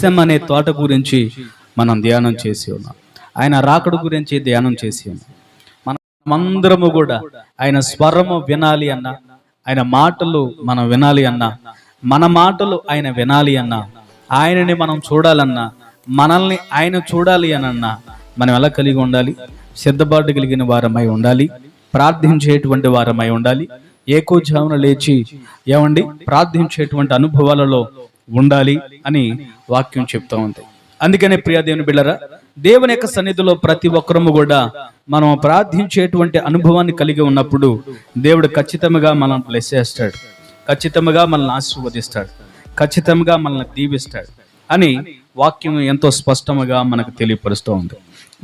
గెస్సెం అనే తోట గురించి మనం ధ్యానం చేసి ఉన్నాం. ఆయన రాకడు గురించి ధ్యానం చేసి ఉన్నాం. మనమందరము కూడా ఆయన స్వరము వినాలి అన్న ఆయన మాటలు మనం వినాలి అన్న మన మాటలు ఆయన వినాలి అన్న ఆయనని మనం చూడాలన్నా మనల్ని ఆయన చూడాలి అనన్నా మనం ఎలా కలిగి ఉండాలి? సిద్ధపాటు కలిగిన వారమై ఉండాలి. ప్రార్థించేటువంటి వారమై ఉండాలి. ఏకోజామున లేచి ఏమండి? ప్రార్థించేటువంటి అనుభవాలలో ఉండాలి అని వాక్యం చెప్తా ఉంది. అందుకనే ప్రియా దేవుని బిళ్ళరా దేవుని యొక్క సన్నిధిలో ప్రతి ఒక్కరము కూడా మనం ప్రార్థించేటువంటి అనుభవాన్ని కలిగి ఉన్నప్పుడు దేవుడు ఖచ్చితంగా మనల్ని బ్లెస్ చేస్తాడు. ఖచ్చితంగా మనల్ని ఆశీర్వదిస్తాడు. ఖచ్చితంగా మనల్ని దీవిస్తాడు అని వాక్యం ఎంతో స్పష్టముగా మనకు తెలియపరుస్తూ ఉంది.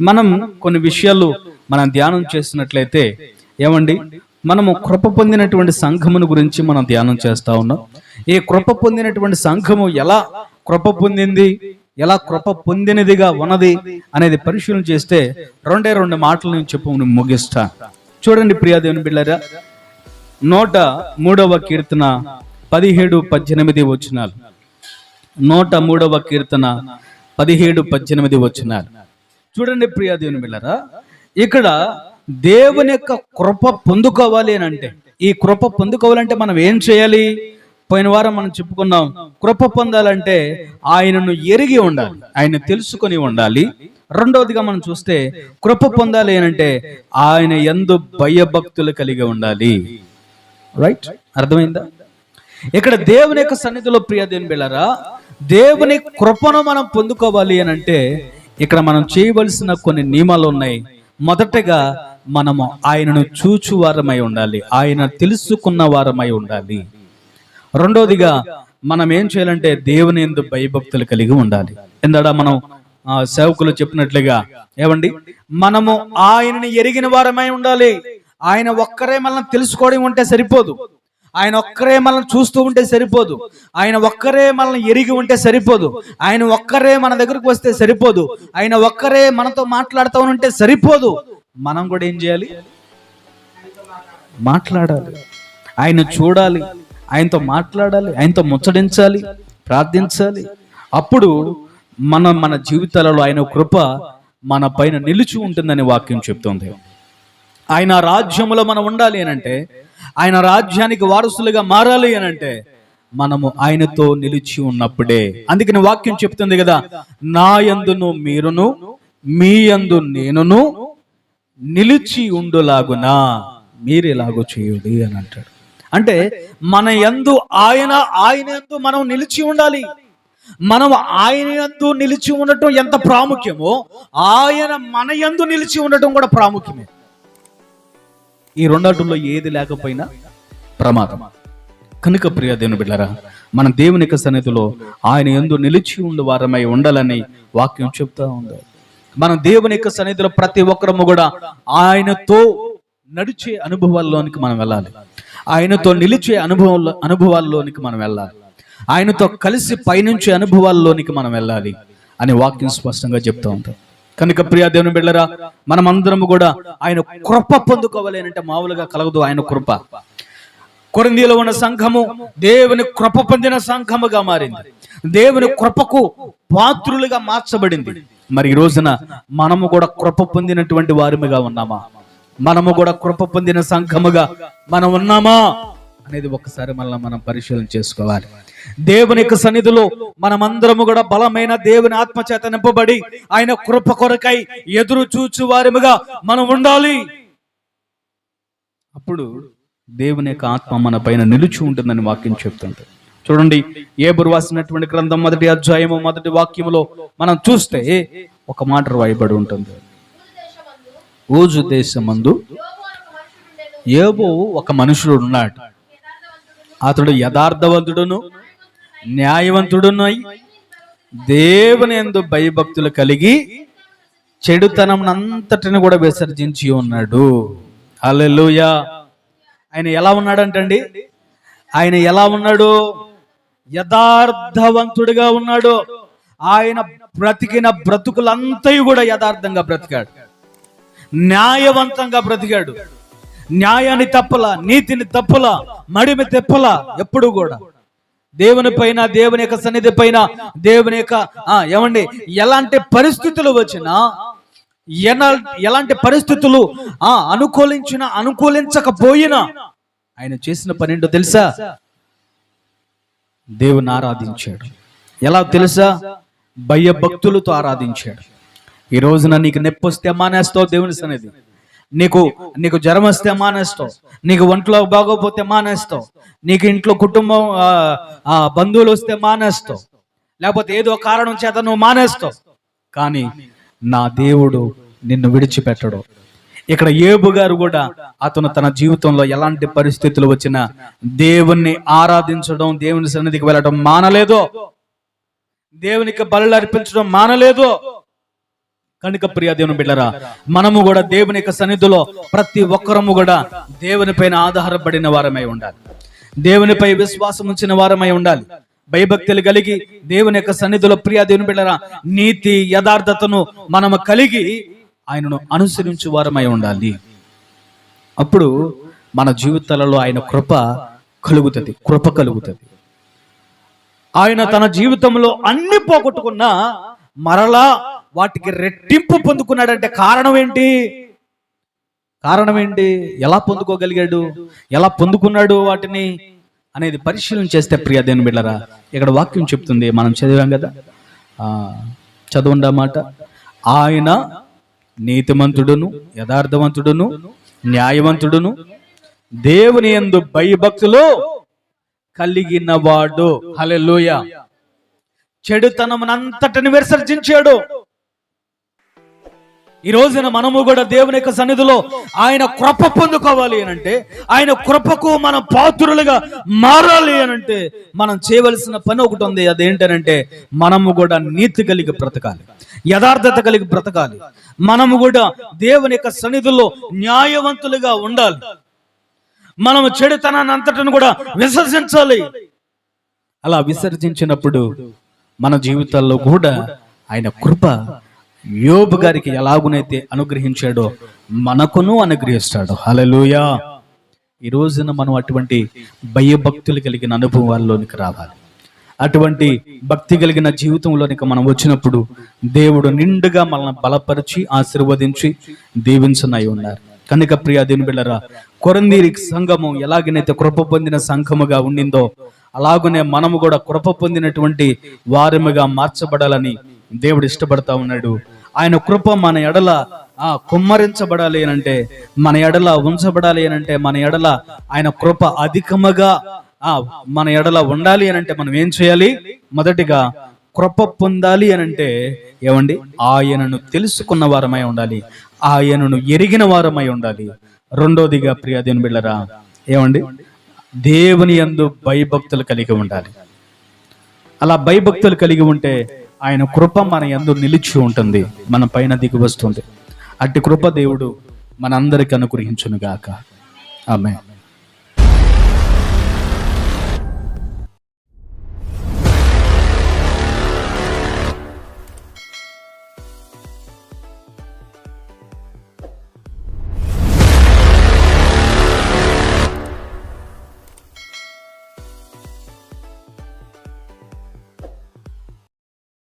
మనం కొన్ని విషయాలు మనం ధ్యానం చేసినట్లయితే ఏమండి? మనము కృప పొందినటువంటి సంఘమును గురించి మనం ధ్యానం చేస్తూ ఉన్నాం. ఈ కృప పొందినటువంటి సంఘము ఎలా కృప పొందింది? ఎలా కృప పొందినదిగా ఉన్నది అనేది పరిశీలన చేస్తే రెండే రెండు మాటలు నేను చెప్పు ముగిస్తా. చూడండి ప్రియాదేవుని బిళ్ళరా నూట మూడవ కీర్తన పదిహేడు పద్దెనిమిది వచ్చినాలు నూట మూడవ కీర్తన పదిహేడు పద్దెనిమిది వచ్చినారు చూడండి ప్రియాదేవుని బిళ్ళరా ఇక్కడ దేవుని యొక్క కృప పొందుకోవాలి అని అంటే ఈ కృప పొందుకోవాలంటే మనం ఏం చేయాలి? పోయిన వారం మనం చెప్పుకున్నాం కృప పొందాలంటే ఆయనను ఎరిగి ఉండాలి ఆయన తెలుసుకొని ఉండాలి. రెండవదిగా మనం చూస్తే కృప పొందాలి అని అంటే ఆయన ఎందు భయభక్తులు కలిగి ఉండాలి. రైట్ అర్థమైందా? ఇక్కడ దేవుని యొక్క సన్నిధిలో ప్రియ దేని బిళ్ళరా దేవుని కృపను మనం పొందుకోవాలి అని అంటే ఇక్కడ మనం చేయవలసిన కొన్ని నియమాలు ఉన్నాయి. మొదటగా మనము ఆయనను చూచు వారమై ఉండాలి ఆయన తెలుసుకున్న వారమై ఉండాలి. రెండోదిగా మనం ఏం చేయాలంటే దేవుని ఎందు భయభక్తులు కలిగి ఉండాలి. ఎందుడా మనం సేవకులు చెప్పినట్లుగా ఏమండి మనము ఆయనని ఎరిగిన వారమై ఉండాలి. ఆయన ఒక్కరే మనల్ని తెలుసుకోవడం ఉంటే సరిపోదు. ఆయన ఒక్కరే మనల్ని చూస్తూ ఉంటే సరిపోదు. ఆయన ఒక్కరే మనల్ని ఎరిగి ఉంటే సరిపోదు. ఆయన ఒక్కరే మన దగ్గరకు వస్తే సరిపోదు. ఆయన ఒక్కరే మనతో మాట్లాడుతూ ఉంటే సరిపోదు. మనం కూడా ఏం చేయాలి? మాట్లాడాలి. ఆయన చూడాలి. ఆయనతో మాట్లాడాలి ఆయనతో ముచ్చడించాలి ప్రార్థించాలి. అప్పుడు మన మన జీవితాలలో ఆయన కృప మన పైన నిలిచి ఉంటుందని వాక్యం చెప్తుంది. ఆయన రాజ్యములో మనం ఉండాలి అనంటే ఆయన రాజ్యానికి వారసులుగా మారాలి అనంటే మనము ఆయనతో నిలిచి ఉన్నప్పుడే. అందుకని వాక్యం చెప్తుంది కదా నా యందును మీరును మీ యందు నేనును నిలిచి ఉండులాగునా మీరు ఎలాగో చేయుడి అని అంటాడు. అంటే మన యందు ఆయన ఆయన యందు మనం నిలిచి ఉండాలి. మనం ఆయన యందు నిలిచి ఉండటం ఎంత ప్రాముఖ్యమో ఆయన మన యందు నిలిచి ఉండటం కూడా ప్రాముఖ్యమే. ఈ రెండాటుల్లో ఏది లేకపోయినా ప్రమాదం. కనుక ప్రియ దేవుని బిడ్డరా మన దేవుని యొక్క సన్నిధిలో ఆయన ఎందు నిలిచి ఉండు వారమై ఉండాలని వాక్యం చెప్తా ఉంది. మన దేవుని యొక్క సన్నిధిలో ప్రతి ఒక్కరము కూడా ఆయనతో నడిచే అనుభవాల్లోనికి మనం వెళ్ళాలి. ఆయనతో నిలిచే అనుభవం అనుభవాల్లోనికి మనం వెళ్ళాలి. ఆయనతో కలిసి పైనుంచే అనుభవాల్లోనికి మనం వెళ్ళాలి అని వాక్యం స్పష్టంగా చెప్తా ఉంటాం కనుక ప్రియా దేవుని బిడ్డరా మనమందరం కూడా ఆయన కృప పొందుకోవాలి అని అంటే మామూలుగా కలగదు ఆయన కృప. కొరిందీలో ఉన్న సంఘము దేవుని కృప పొందిన సంఘముగా మారింది. దేవుని కృపకు పాత్రులుగా మార్చబడింది. మరి ఈ రోజున మనము కూడా కృప పొందినటువంటి వారిగా ఉన్నామా? మనము కూడా కృప పొందిన సంఘముగా మనం ఉన్నామా అనేది ఒకసారి మళ్ళీ మనం పరిశీలన చేసుకోవాలి. దేవుని యొక్క సన్నిధిలో మనమందరము కూడా బలమైన దేవుని ఆత్మచేత నింపబడి ఆయన కృప కొరకై ఎదురు చూచు వారిముగా మనం ఉండాలి. అప్పుడు దేవుని యొక్క ఆత్మ మన పైన నిలిచి ఉంటుందని వాక్యం చెప్తుంది చూడండి ఏ రాసినటువంటి గ్రంథం మొదటి అధ్యాయము మొదటి వాక్యములో మనం చూస్తే ఒక మాట రాయబడి ఉంటుంది. ఊజు దేశమందు ఏబో ఒక మనుషుడు ఉన్నాడు అతడు యథార్థవంతుడును న్యాయవంతుడునై దేవుని ఎందు భయభక్తులు కలిగి చెడుతనం అంతటిని కూడా విసర్జించి ఉన్నాడు. అల్లెలుయా ఆయన ఎలా ఉన్నాడంటండి? ఆయన ఎలా ఉన్నాడు? యథార్థవంతుడిగా ఉన్నాడు. ఆయన బ్రతికిన బ్రతుకులంతయు కూడా యథార్థంగా బ్రతికాడు. న్యాయవంతంగా బ్రతికాడు. న్యాయాన్ని తప్పల నీతిని తప్పల మడిమి తెప్పల ఎప్పుడు కూడా. దేవుని పైన దేవుని యొక్క సన్నిధి పైన దేవుని యొక్క ఆ, ఏమండి ఎలాంటి పరిస్థితులు వచ్చినా ఎలా ఎలాంటి పరిస్థితులు ఆ అనుకూలించిన అనుకూలించకపోయినా ఆయన చేసిన పనిండో తెలుసా? దేవుని ఆరాధించాడు. ఎలా తెలుసా? భయ భక్తులతో ఆరాధించాడు. ఈ రోజున నీకు నొప్పి వస్తే మానేస్తావు దేవుని సన్నిధి. నీకు నీకు జ్వరం వస్తే మానేస్తావు. నీకు ఒంట్లో బాగోపోతే మానేస్తావు. నీకు ఇంట్లో కుటుంబం ఆ, బంధువులు వస్తే మానేస్తావు. లేకపోతే ఏదో కారణం చేత నువ్వు మానేస్తావు. కానీ నా దేవుడు నిన్ను విడిచిపెట్టడు. ఇక్కడ ఏబు గారు కూడా అతను తన జీవితంలో ఎలాంటి పరిస్థితులు వచ్చినా దేవుణ్ణి ఆరాధించడం దేవుని సన్నిధికి వెళ్ళడం మానలేదో. దేవునికి బలు అర్పించడం మానలేదో. కనుక ప్రియ దేవుని బిడ్డరా మనము కూడా దేవుని యొక్క సన్నిధిలో ప్రతి ఒక్కరము కూడా దేవుని పైన ఆధారపడిన వారమై ఉండాలి. దేవునిపై విశ్వాసం ఉంచిన వారమై ఉండాలి. భయభక్తులు కలిగి దేవుని యొక్క సన్నిధిలో ప్రియ దేవుని బిడ్డరా నీతి యథార్థతను మనము కలిగి ఆయనను అనుసరించు వారమై ఉండాలి. అప్పుడు మన జీవితాలలో ఆయన కృప కలుగుతుంది కృప కలుగుతుంది. ఆయన తన జీవితంలో అన్ని పోగొట్టుకున్నా మరలా వాటికి రెట్టింపు పొందుకున్నాడంటే కారణం ఏంటి కారణం ఏంటి ఎలా పొందుకోగలిగాడు? ఎలా పొందుకున్నాడు వాటిని? అనేది పరిశీలన చేస్తే ప్రియ దేని బిడ్డరా ఇక్కడ వాక్యం చెప్తుంది మనం చదివాం కదా? చదవండి మాట. ఆయన నీతిమంతుడును యథార్థవంతుడును న్యాయవంతుడును దేవుని యందు భయభక్తులు కలిగిన వాడు హలెలూయ చెడుతనమునంతటిని విసర్జించాడు. ఈ రోజున మనము కూడా దేవుని యొక్క సన్నిధిలో ఆయన కృప పొందుకోవాలి అని అంటే ఆయన కృపకు మనం పాత్రులుగా మారాలి అని అంటే మనం చేయవలసిన పని ఒకటి ఉంది. అదేంటనంటే మనము కూడా నీతి కలిగి బ్రతకాలి. యథార్థత కలిగి బ్రతకాలి. మనము కూడా దేవుని యొక్క సన్నిధిలో న్యాయవంతులుగా ఉండాలి. మనము చెడుతనాన్ని అంతటిని కూడా విసర్జించాలి. అలా విసర్జించినప్పుడు మన జీవితాల్లో కూడా ఆయన కృప యోబు గారికి ఎలాగునైతే అనుగ్రహించాడో మనకును అనుగ్రహిస్తాడు. హలలుయా ఈ రోజున మనం అటువంటి భయభక్తులు కలిగిన అనుభవాల్లోనికి రావాలి. అటువంటి భక్తి కలిగిన జీవితంలోనికి మనం వచ్చినప్పుడు దేవుడు నిండుగా మనల్ని బలపరిచి ఆశీర్వదించి దీవించనై ఉన్నారు. కనుక ప్రియ దేవుని బిళ్ళరా కొరందీరి సంఘము ఎలాగనైతే కృప పొందిన సంఘముగా ఉండిందో అలాగనే మనము కూడా కృప పొందినటువంటి వారముగా మార్చబడాలని దేవుడు ఇష్టపడతా ఉన్నాడు. ఆయన కృప మన ఎడల ఆ కుమ్మరించబడాలి అని అంటే మన ఎడల ఉంచబడాలి అంటే మన ఎడల ఆయన కృప అధికముగా ఆ మన ఎడల ఉండాలి అని అంటే మనం ఏం చేయాలి? మొదటిగా కృప పొందాలి అని అంటే ఏమండి? ఆయనను తెలుసుకున్న వారమై ఉండాలి. ఆయనను ఎరిగిన వారమై ఉండాలి. రెండోదిగా ప్రియ దేవుని బిళ్ళరా ఏమండి? దేవుని యందు భయభక్తులు కలిగి ఉండాలి. అలా భయభక్తులు కలిగి ఉంటే ఆయన కృప మన యందు నిలిచి ఉంటుంది మన పైన దిగి వస్తుంది. అట్టి కృప దేవుడు మనందరికి అనుగ్రహించునుగాక. ఆమె